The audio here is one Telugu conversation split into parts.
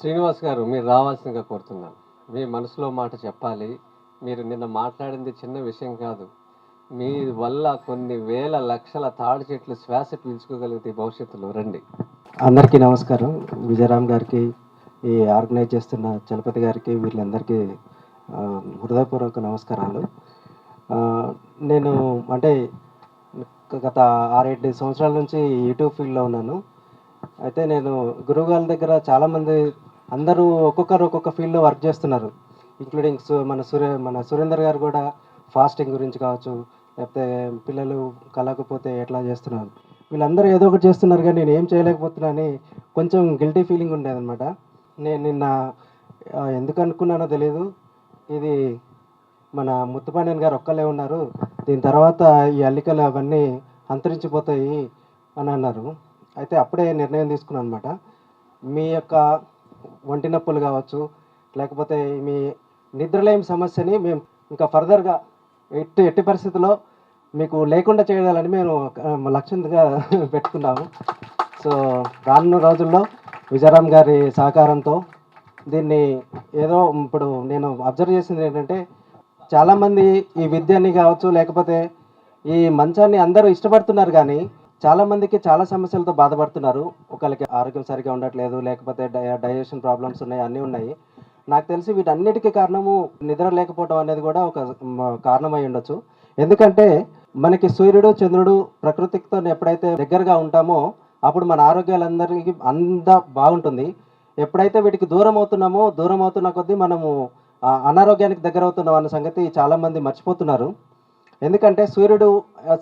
శ్రీనివాస్ గారు మీరు రావాల్సిందిగా కోరుతున్నాను. మీ మనసులో మాట చెప్పాలి. మీరు నిన్న మాట్లాడింది చిన్న విషయం కాదు. మీ వల్ల కొన్ని వేల లక్షల తాడి చెట్లు శ్వాస పీల్చుకోగలిగితే భవిష్యత్తులో రండి. అందరికీ నమస్కారం. విజయరామ్ గారికి ఈ ఆర్గనైజ్ చేస్తున్న చలపతి గారికి వీళ్ళందరికీ హృదయపూర్వక నమస్కారాలు. నేను అంటే గత ఆరేడు సంవత్సరాల నుంచి యూట్యూబ్ ఫీల్డ్లో ఉన్నాను. అయితే నేను గురువుగారి దగ్గర చాలామంది అందరూ ఒక్కొక్కరు ఒక్కొక్క ఫీల్డ్లో వర్క్ చేస్తున్నారు. ఇంక్లూడింగ్ మన సురే మన సురేందర్ గారు కూడా ఫాస్టింగ్ గురించి కావచ్చు లేకపోతే పిల్లలు కలగకపోతే ఎట్లా చేస్తున్నారు. వీళ్ళందరూ ఏదో ఒకటి చేస్తున్నారు కానీ నేను ఏం చేయలేకపోతున్నానని కొంచెం గిల్టీ ఫీలింగ్ ఉండేదన్నమాట. నేను నిన్న ఎందుకు అనుకున్నానో తెలియదు ఇది మన ముత్తుపాండ్యన్ గారు ఒక్కలే ఉన్నారు. దీని తర్వాత ఈ అల్లికలు అవన్నీ అంతరించిపోతాయి అని అన్నారు. అయితే అప్పుడే నిర్ణయం తీసుకున్నాను అనమాట మీ యొక్క ఒంటి నొప్పులు కావచ్చు లేకపోతే మీ నిద్రలేమి సమస్యని మేము ఇంకా ఫర్దర్గా ఎట్టి ఎట్టి పరిస్థితుల్లో మీకు లేకుండా చేయాలని మేము లక్ష్యంగా పెట్టుకున్నాము. సో రానున్న రోజుల్లో విజయరామ్ గారి సహకారంతో దీన్ని ఏదో ఇప్పుడు నేను అబ్జర్వ్ చేసింది ఏంటంటే చాలామంది ఈ విద్యని కావచ్చు లేకపోతే ఈ మంచాన్ని అందరూ ఇష్టపడుతున్నారు కానీ చాలామందికి చాలా సమస్యలతో బాధపడుతున్నారు. ఒకరికి ఆరోగ్యం సరిగా ఉండట్లేదు లేకపోతే డై డైజెషన్ ప్రాబ్లమ్స్ ఉన్నాయి అన్నీ ఉన్నాయి. నాకు తెలిసి వీటన్నిటికీ కారణము నిద్ర లేకపోవడం అనేది కూడా ఒక కారణమై ఉండొచ్చు. ఎందుకంటే మనకి సూర్యుడు చంద్రుడు ప్రకృతితో ఎప్పుడైతే దగ్గరగా ఉంటామో అప్పుడు మన ఆరోగ్యాలందరికీ అంత బాగుంటుంది. ఎప్పుడైతే వీటికి దూరం అవుతున్నామో దూరం అవుతున్న కొద్దీ మనము అనారోగ్యానికి దగ్గర అవుతున్నాం అన్న సంగతి చాలామంది మర్చిపోతున్నారు. ఎందుకంటే సూర్యుడు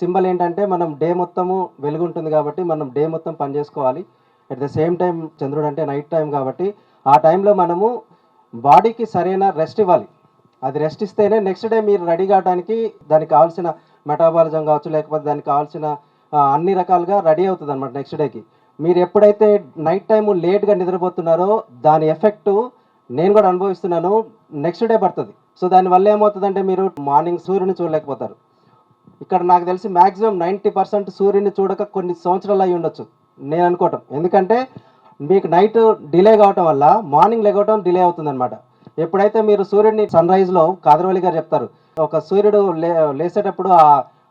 సింబల్ ఏంటంటే మనం డే మొత్తము వెలుగు ఉంటుంది కాబట్టి మనం డే మొత్తం పని చేసుకోవాలి. అట్ ద సేమ్ టైం చంద్రుడు అంటే నైట్ టైం కాబట్టి ఆ టైంలో మనము బాడీకి సరైన రెస్ట్ ఇవ్వాలి. అది రెస్ట్ ఇస్తేనే నెక్స్ట్ డే మీరు రెడీ కావడానికి దానికి కావాల్సిన మెటాబాలిజం కావచ్చు లేకపోతే దానికి కావాల్సిన అన్ని రకాలుగా రెడీ అవుతుంది అనమాట నెక్స్ట్ డేకి మీరు ఎప్పుడైతే నైట్ టైం లేట్గా నిద్రపోతున్నారో దాని ఎఫెక్టు నేను కూడా అనుభవిస్తున్నాను నెక్స్ట్ డే పడుతుంది. సో దానివల్ల ఏమవుతుందంటే మీరు మార్నింగ్ సూర్యుని చూడలేకపోతారు. ఇక్కడ నాకు తెలిసి మాక్సిమం నైంటీ పర్సెంట్ సూర్యుని చూడక కొన్ని సంవత్సరాలు అయి ఉండొచ్చు నేను అనుకోవటం. ఎందుకంటే మీకు నైట్ డిలే కావటం వల్ల మార్నింగ్ లెగవటం డిలే అవుతుంది అనమాట ఎప్పుడైతే మీరు సూర్యుడిని సన్ రైజ్లో కాదరవల్లి గారు చెప్తారు ఒక సూర్యుడు లే లేసేటప్పుడు ఆ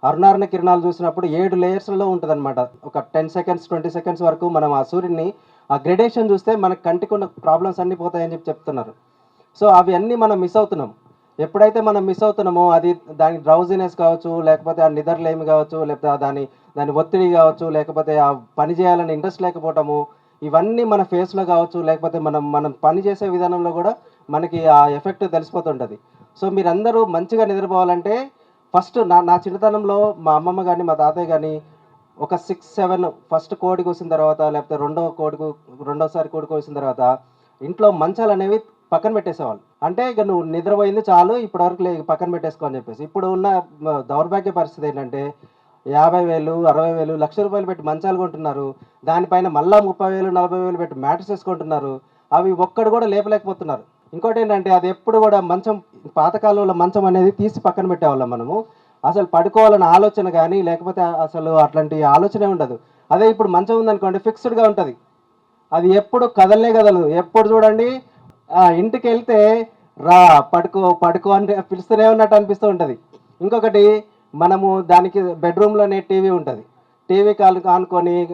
అరుణారణ కిరణాలు చూసినప్పుడు ఏడు లేయర్స్లో ఉంటుంది అనమాట ఒక టెన్ సెకండ్స్ ట్వంటీ సెకండ్స్ వరకు మనం ఆ సూర్యుడిని ఆ గ్రెడేషన్ చూస్తే మనకు కంటికి ఉన్న ప్రాబ్లమ్స్ అన్నీ పోతాయని చెప్పి చెప్తున్నారు. సో అవి అన్నీ మనం మిస్ అవుతున్నాం. ఎప్పుడైతే మనం మిస్ అవుతున్నామో అది దాని డ్రౌజినెస్ కావచ్చు లేకపోతే ఆ నిద్రలేమి కావచ్చు లేకపోతే ఆ దాని దాని ఒత్తిడి కావచ్చు లేకపోతే ఆ పని చేయాలని ఇంట్రెస్ట్ లేకపోవటము ఇవన్నీ మన ఫేస్లో కావచ్చు లేకపోతే మనం మనం పని చేసే విధానంలో కూడా మనకి ఆ ఎఫెక్ట్ తెలిసిపోతుంటుంది. సో మీరందరూ మంచిగా నిద్రపోవాలంటే ఫస్ట్ నా నా చిన్నతనంలో మా అమ్మమ్మ కానీ మా తాతయ్య కానీ ఒక సిక్స్ సెవెన్ ఫస్ట్ కోడి కోసిన తర్వాత లేకపోతే రెండో కోడికి రెండోసారి కోడి కోసిన తర్వాత ఇంట్లో మంచాలు అనేవి పక్కన పెట్టేసేవాళ్ళు. అంటే ఇక నువ్వు నిద్రపోయింది చాలు ఇప్పటివరకు లే పక్కన పెట్టేసుకో అని చెప్పేసి. ఇప్పుడు ఉన్న దౌర్భాగ్య పరిస్థితి ఏంటంటే యాభై వేలు అరవై వేలు లక్ష రూపాయలు పెట్టి మంచాలు కొంటున్నారు. దానిపైన మళ్ళా ముప్పై వేలు నలభై వేలు పెట్టి మ్యాటర్స్ వేసుకుంటున్నారు. అవి ఒక్కడు కూడా లేపలేకపోతున్నారు. ఇంకోటి ఏంటంటే అది ఎప్పుడు కూడా మంచం పాతకాలంలో మంచం అనేది తీసి పక్కన పెట్టేవాళ్ళం మనము. అసలు పడుకోవాలన్న ఆలోచన కానీ లేకపోతే అసలు అట్లాంటి ఆలోచనే ఉండదు. అదే ఇప్పుడు మంచం ఉందనుకోండి ఫిక్స్డ్గా ఉంటుంది. అది ఎప్పుడు కదలనే కదలదు. ఎప్పుడు చూడండి ఇంటికి వెళ్తే రా పడుకో పడుకో అంటే పిలుస్తూనే ఉన్నట్టు అనిపిస్తూ ఉంటుంది. ఇంకొకటి మనము దానికి బెడ్రూమ్లోనే టీవీ ఉంటుంది. టీవీ కాలు ఆనుకొని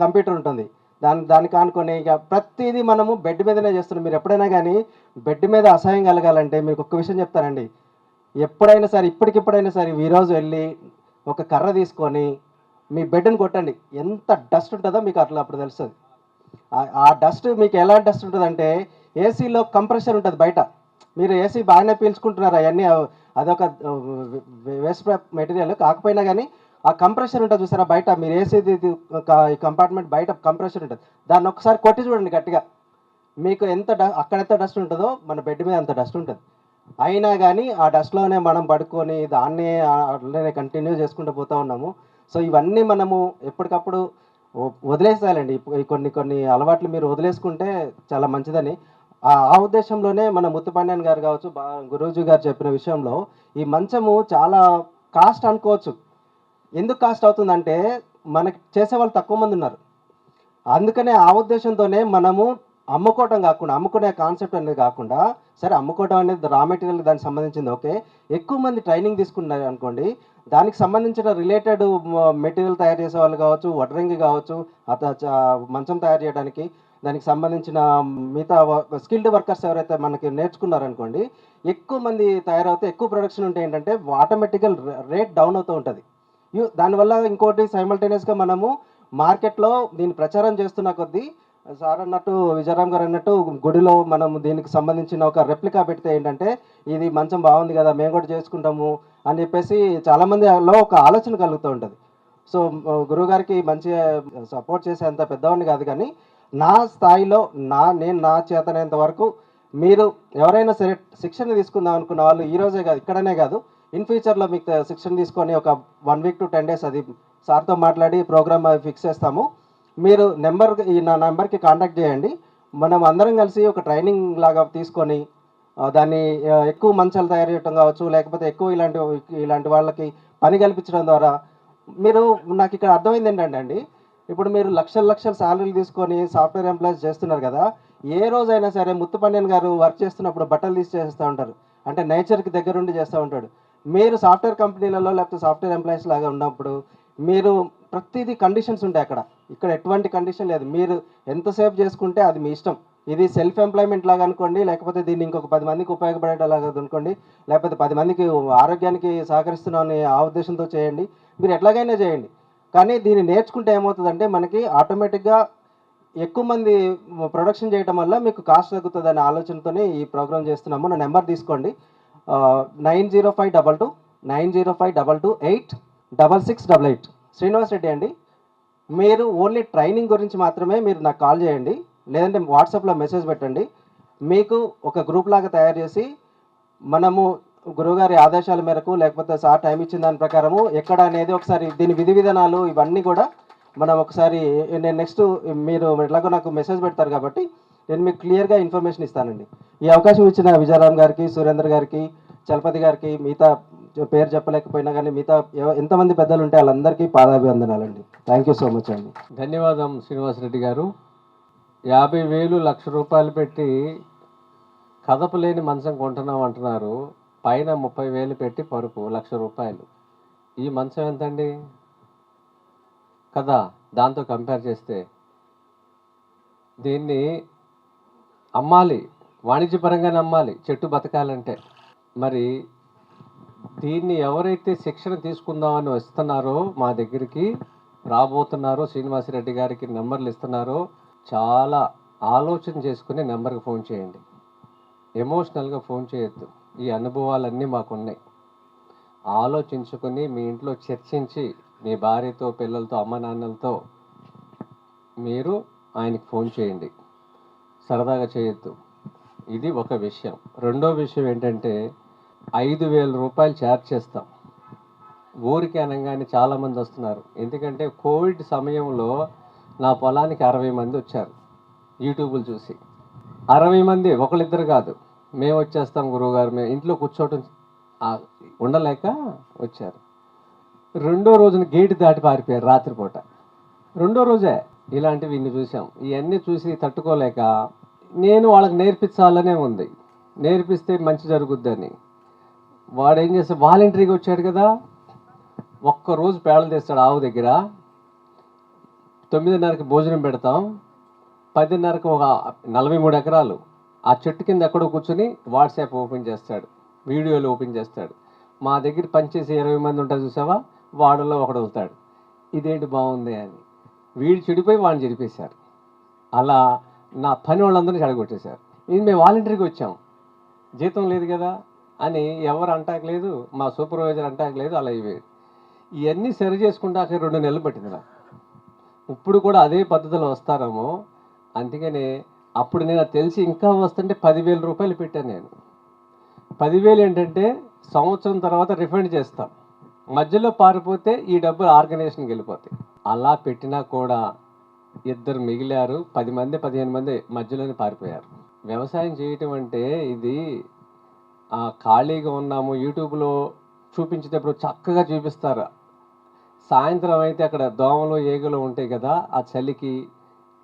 కంప్యూటర్ ఉంటుంది. దాని దానికి ఆనుకొని ఇక ప్రతిదీ మనము బెడ్ మీదనే చేస్తున్నాం. మీరు ఎప్పుడైనా కానీ బెడ్ మీద అసహ్యం కలగాలంటే మీకు ఒక్క విషయం చెప్తానండి. ఎప్పుడైనా సరే ఇప్పటికిప్పుడైనా సరే ఈరోజు వెళ్ళి ఒక కర్ర తీసుకొని మీ బెడ్ని కొట్టండి. ఎంత డస్ట్ ఉంటుందో మీకు అట్లా అప్పుడు తెలుస్తుంది. ఆ- ఆ డస్ట్ మీకు ఎలా డస్ట్ ఉంటుందంటే ఏసీలో కంప్రెషర్ ఉంటుంది బయట. మీరు ఏసీ బాగానే పీల్చుకుంటున్నారు అవన్నీ అదొక వేస్ట్ మెటీరియల్. కాకపోయినా కానీ ఆ కంప్రెషర్ ఉంటుంది చూసారా బయట. మీరు ఏసీ కంపార్ట్మెంట్ బయట కంప్రెషర్ ఉంటుంది. దాన్ని ఒకసారి కొట్టి చూడండి గట్టిగా. మీకు ఎంత డ- అక్కడ ఎంత డస్ట్ ఉంటుందో మన బెడ్ మీద అంత డస్ట్ ఉంటుంది. అయినా కానీ ఆ డస్ట్లోనే మనం పడుకొని దాన్నే అట్లనే కంటిన్యూ చేసుకుంటూ పోతూ ఉన్నాము. సో ఇవన్నీ మనము ఎప్పటికప్పుడు వదిలేసేయాలండి. కొన్ని కొన్ని అలవాట్లు మీరు వదిలేసుకుంటే చాలా మంచిదని. ఆ ఉద్దేశంలోనే మన ముత్తుపాండ్యాన్ గారు కావచ్చు బా గురూజీ గారు చెప్పిన విషయంలో ఈ మంచము చాలా కాస్ట్ అనుకోవచ్చు. ఎందుకు కాస్ట్ అవుతుందంటే మనకి చేసే వాళ్ళు తక్కువ మంది ఉన్నారు. అందుకనే ఆ ఉద్దేశంతోనే మనము అమ్ముకోవటం కాకుండా అమ్ముకునే కాన్సెప్ట్ అనేది కాకుండా సరే అమ్ముకోవడం అనేది రా మెటీరియల్ దానికి సంబంధించింది ఓకే. ఎక్కువ మంది ట్రైనింగ్ తీసుకున్నారు అనుకోండి దానికి సంబంధించిన రిలేటెడ్ మెటీరియల్ తయారు చేసే వాళ్ళు కావచ్చు వడ్రంగి కావచ్చు అత మంచం తయారు చేయడానికి దానికి సంబంధించిన మిగతా స్కిల్డ్ వర్కర్స్ ఎవరైతే మనకి నేర్చుకున్నారనుకోండి ఎక్కువ మంది తయారవుతే ఎక్కువ ప్రొడక్షన్ ఉంటే ఏంటంటే ఆటోమేటికల్ రేట్ డౌన్ అవుతూ ఉంటుంది. దానివల్ల ఇంకోటి సైమల్టేనియస్గా మనము మార్కెట్లో దీన్ని ప్రచారం చేస్తున్న కొద్దీ సార్ అన్నట్టు విజయరామ్ గారు అన్నట్టు గుడిలో మనం దీనికి సంబంధించిన ఒక రెప్లికా పెడితే ఏంటంటే ఇది మంచం బాగుంది కదా మేము కూడా చేసుకుంటాము అని చెప్పేసి చాలామందిలో ఒక ఆలోచన కలుగుతూ ఉంటుంది. సో గురువు గారికి మంచి సపోర్ట్ చేసేంత పెద్దవాడిని కాదు కానీ నా స్థాయిలో నా నేను నా చేతనేంత వరకు మీరు ఎవరైనా సరే శిక్షణ తీసుకుందాం అనుకున్న వాళ్ళు ఈ రోజే కాదు ఇక్కడనే కాదు. ఇన్ ఫ్యూచర్లో మీకు శిక్షణ తీసుకొని ఒక one week to ten days అది సార్తో మాట్లాడి ప్రోగ్రామ్ ఫిక్స్ చేస్తాము. మీరు నెంబర్ ఈ నా నెంబర్కి కాంటాక్ట్ చేయండి. మనం అందరం కలిసి ఒక ట్రైనింగ్ లాగా తీసుకొని దాన్ని ఎక్కువ మంచాలు తయారు చేయడం కావచ్చు లేకపోతే ఎక్కువ ఇలాంటి ఇలాంటి వాళ్ళకి పని కల్పించడం ద్వారా మీరు నాకు ఇక్కడ అర్థమైంది ఏంటంటే అండి ఇప్పుడు మీరు లక్షల లక్షల శాలరీలు తీసుకొని సాఫ్ట్వేర్ ఎంప్లాయీస్ చేస్తున్నారు కదా ఏ రోజైనా సరే ముత్తుపన్నెన్ గారు వర్క్ చేస్తున్నప్పుడు బట్టలు తీసి చేస్తూ ఉంటారు. అంటే నేచర్కి దగ్గరుండి చేస్తూ ఉంటాడు. మీరు సాఫ్ట్వేర్ కంపెనీలలో లేకపోతే సాఫ్ట్వేర్ ఎంప్లాయీస్ లాగా ఉన్నప్పుడు మీరు ప్రతిదీ కండిషన్స్ ఉంటాయి అక్కడ. ఇక్కడ ఎటువంటి కండిషన్ లేదు. మీరు ఎంతసేపు చేసుకుంటే అది మీ ఇష్టం. ఇది సెల్ఫ్ ఎంప్లాయ్మెంట్ లాగా అనుకోండి లేకపోతే దీన్ని ఇంకొక పది మందికి ఉపయోగపడేలాగా అనుకోండి లేకపోతే పది మందికి ఆరోగ్యానికి సహకరిస్తున్నామని ఆ ఉద్దేశంతో చేయండి. మీరు ఎట్లాగైనా చేయండి. కానీ దీన్ని నేర్చుకుంటే ఏమవుతుందంటే మనకి ఆటోమేటిక్గా ఎక్కువ మంది ప్రొడక్షన్ చేయడం వల్ల మీకు కాస్ట్ తగ్గుతుంది అనే ఆలోచనతోనే ఈ ప్రోగ్రామ్ చేస్తున్నాము. నా నెంబర్ తీసుకోండి. Nine zero five double two nine zero five double two eight double six double eight. Srinivas Reddy అండి. మీరు ఓన్లీ ట్రైనింగ్ గురించి మాత్రమే మీరు నాకు కాల్ చేయండి. లేదంటే వాట్సాప్లో మెసేజ్ పెట్టండి. మీకు ఒక గ్రూప్ లాగా తయారు చేసి మనము గురువుగారి ఆదేశాల మేరకు లేకపోతే సార్ టైం ఇచ్చిన దాని ప్రకారము ఎక్కడ అనేది ఒకసారి దీని విధి విధానాలు ఇవన్నీ కూడా మనం ఒకసారి నేను నెక్స్ట్ మీరు ఎట్లాగో నాకు మెసేజ్ పెడతారు కాబట్టి నేను మీకు క్లియర్గా ఇన్ఫర్మేషన్ ఇస్తానండి. ఈ అవకాశం ఇచ్చిన విజయరామ్ గారికి సురేందర్ గారికి చలపతి గారికి మిగతా పేరు చెప్పలేకపోయినా కానీ మిగతా ఎవ- ఎంతమంది పెద్దలు ఉంటే వాళ్ళందరికీ పాదాభివందనాలండి. థ్యాంక్ యూ సో మచ్ అండి. ధన్యవాదం శ్రీనివాసరెడ్డి గారు. యాభై వేలు లక్ష రూపాయలు పెట్టి కదపలేని మంచం కొంటున్నాం అంటున్నారు. పైన ముప్పై వేలు పెట్టి పరుపు లక్ష రూపాయలు. ఈ మంచం ఎంతండి? కదా దాంతో కంపేర్ చేస్తే. దీన్ని అమ్మాలి వాణిజ్యపరంగానే అమ్మాలి చెట్టు బతకాలంటే. మరి దీన్ని ఎవరైతే శిక్షణ తీసుకుందామని వస్తున్నారో మా దగ్గరికి రాబోతున్నారో శ్రీనివాసరెడ్డి గారికి నెంబర్లు ఇస్తున్నారో చాలా ఆలోచన చేసుకుని నెంబర్కి ఫోన్ చేయండి. ఎమోషనల్గా ఫోన్ చేయొద్దు. ఈ అనుభవాలన్నీ మాకున్నాయి. ఆలోచించుకొని మీ ఇంట్లో చర్చించి మీ భార్యతో పిల్లలతో అమ్మ నాన్నలతో మీరు ఆయనకి ఫోన్ చేయండి. సరదాగా చేయొద్దు. ఇది ఒక విషయం. రెండో విషయం ఏంటంటే ఐదు వేల రూపాయలు ఛార్జ్ చేస్తాం. ఊరికి అనగానే చాలామంది వస్తున్నారు. ఎందుకంటే కోవిడ్ సమయంలో నా పొలానికి అరవై మంది వచ్చారు. యూట్యూబ్లు చూసి. అరవై మంది ఒకళ్ళిద్దరు కాదు. మేము వచ్చేస్తాం గురువుగారు. మేము ఇంట్లో కూర్చోవటం ఉండలేక వచ్చారు. రెండో రోజున గేటు దాటి పారిపోయారు రాత్రిపూట. రెండో రోజే ఇలాంటివి ఇన్ని చూసాం ఇవన్నీ చూసి తట్టుకోలేక నేను వాళ్ళకి నేర్పించాలనే ఉంది. నేర్పిస్తే మంచి జరుగుద్దని. వాడు ఏం చేస్తే వాలంటరీగా వచ్చాడు కదా. ఒక్క రోజు పేడలు తీస్తాడు ఆవు దగ్గర. తొమ్మిదిన్నరకి భోజనం పెడతాం. పదిన్నరకు ఒక నలభై మూడు ఎకరాలు. ఆ చెట్టు కింద ఎక్కడో కూర్చొని వాట్సాప్ ఓపెన్ చేస్తాడు. వీడియోలు ఓపెన్ చేస్తాడు. మా దగ్గర పనిచేసే ఇరవై మంది ఉంటారు చూసావా? వాడల్లో ఒకడు అవుతాడు ఇదేంటి బాగుంది అని. వీడు చెడిపోయి వాడిని చెడిపేశారు. అలా నా పని వాళ్ళందరినీ చెడగొట్టేశారు. ఇది మేము వాలంటరీకి వచ్చాం. జీతం లేదు కదా అని ఎవరు అంటాక లేదు మా సూపర్వైజర్ అంటాక లేదు అలా ఇవ్వేది ఇవన్నీ సరి చేసుకుంటాక రెండు నెలలు పట్టింది నాకు ఇప్పుడు కూడా అదే పద్ధతిలో వస్తారేమో. అందుకనే అప్పుడు నేను తెలిసి ఇంకా వస్తుంటే పదివేల రూపాయలు పెట్టాను నేను. పదివేలు ఏంటంటే సంవత్సరం తర్వాత రిఫండ్ చేస్తాం. మధ్యలో పారిపోతే ఈ డబ్బులు ఆర్గనైజేషన్కి వెళ్ళిపోతాయి. అలా పెట్టినా కూడా ఇద్దరు మిగిలారు. పది మంది పదిహేను మంది మధ్యలోనే పారిపోయారు. వ్యవసాయం చేయటం అంటే ఇది ఖాళీగా ఉన్నాము యూట్యూబ్లో చూపించేటప్పుడు చక్కగా చూపిస్తారు. సాయంత్రం అయితే అక్కడ దోమలు ఏగులు ఉంటాయి కదా ఆ చలికి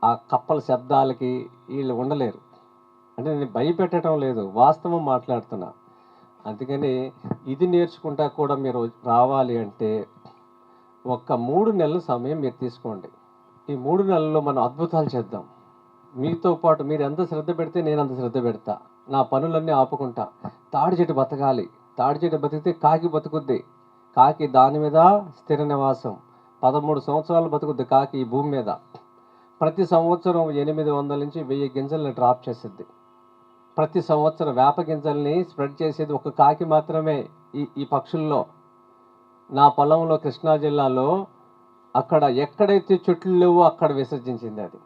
ఆ కప్పల శబ్దాలకి వీళ్ళు ఉండలేరు. అంటే నేను భయపెట్టడం లేదు వాస్తవం మాట్లాడుతున్నా. అందుకని ఇది నేర్చుకుంటా కూడా మీరు రావాలి అంటే ఒక్క మూడు నెలల సమయం మీరు తీసుకోండి. ఈ మూడు నెలల్లో మనం అద్భుతాలు చేద్దాం. మీతో పాటు మీరు ఎంత శ్రద్ధ పెడితే నేను అంత శ్రద్ధ పెడతా. నా పనులన్నీ ఆపుకుంటా. తాడి చెట్టు బతకాలి. తాడి చెట్టు బతికితే కాకి బతుకుద్ది. కాకి దాని మీద స్థిర నివాసం. పదమూడు సంవత్సరాలు బతుకుద్ది కాకి ఈ భూమి మీద. ప్రతి సంవత్సరం ఎనిమిది వందల నుంచి వెయ్యి గింజల్ని డ్రాప్ చేసిద్ది. ప్రతి సంవత్సరం వేప గింజల్ని స్ప్రెడ్ చేసేది ఒక కాకి మాత్రమే ఈ ఈ పక్షుల్లో. నా పొలంలో కృష్ణా జిల్లాలో అక్కడ ఎక్కడైతే చెట్లు లేవో అక్కడ విసర్జించింది అది.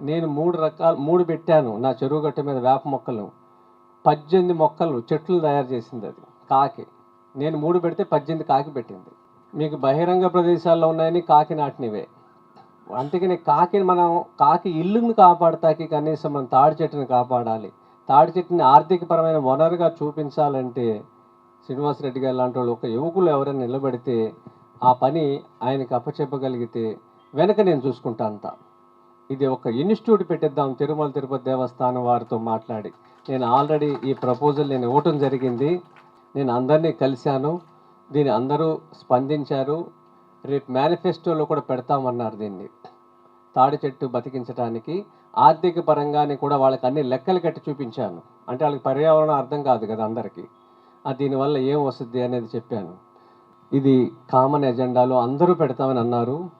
నేను మూడు రకాల మూడు పెట్టాను నా చెరువు గట్టు మీద వేప మొక్కలు. పద్దెనిమిది మొక్కలు చెట్లు తయారు చేసింది అది కాకి. నేను మూడు పెడితే పద్దెనిమిది కాకి పెట్టింది. మీకు బహిరంగ ప్రదేశాల్లో ఉన్నాయని కాకి నాటినవే. అందుకని కాకిని మనం కాకి ఇల్లుని కాపాడతాకి కనీసం మనం తాడి చెట్టుని కాపాడాలి. తాడి చెట్టుని ఆర్థికపరమైన వనరుగా చూపించాలంటే శ్రీనివాసరెడ్డి గారు లాంటి వాళ్ళు ఒక యువకులు ఎవరైనా నిలబడితే ఆ పని ఆయనకి అప్పచెప్పగలిగితే వెనక నేను చూసుకుంటా అంతా. ఇది ఒక ఇన్స్టిట్యూట్ పెట్టిద్దాం తిరుమల తిరుపతి దేవస్థానం వారితో మాట్లాడి. నేను ఆల్రెడీ ఈ ప్రపోజల్ నేను ఇవ్వటం జరిగింది. నేను అందరినీ కలిశాను. దీన్ని అందరూ స్పందించారు. రేపు మేనిఫెస్టోలో కూడా పెడతామన్నారు దీన్ని. తాడి చెట్టు బతికించడానికి ఆర్థిక పరంగానే కూడా వాళ్ళకి అన్ని లెక్కలు కట్టి చూపించాను. అంటే వాళ్ళకి పర్యావరణం అర్థం కాదు కదా అందరికీ. దీనివల్ల ఏం వస్తుంది అనేది చెప్పాను. ఇది కామన్ ఎజెండాలో అందరూ పెడతామని అన్నారు.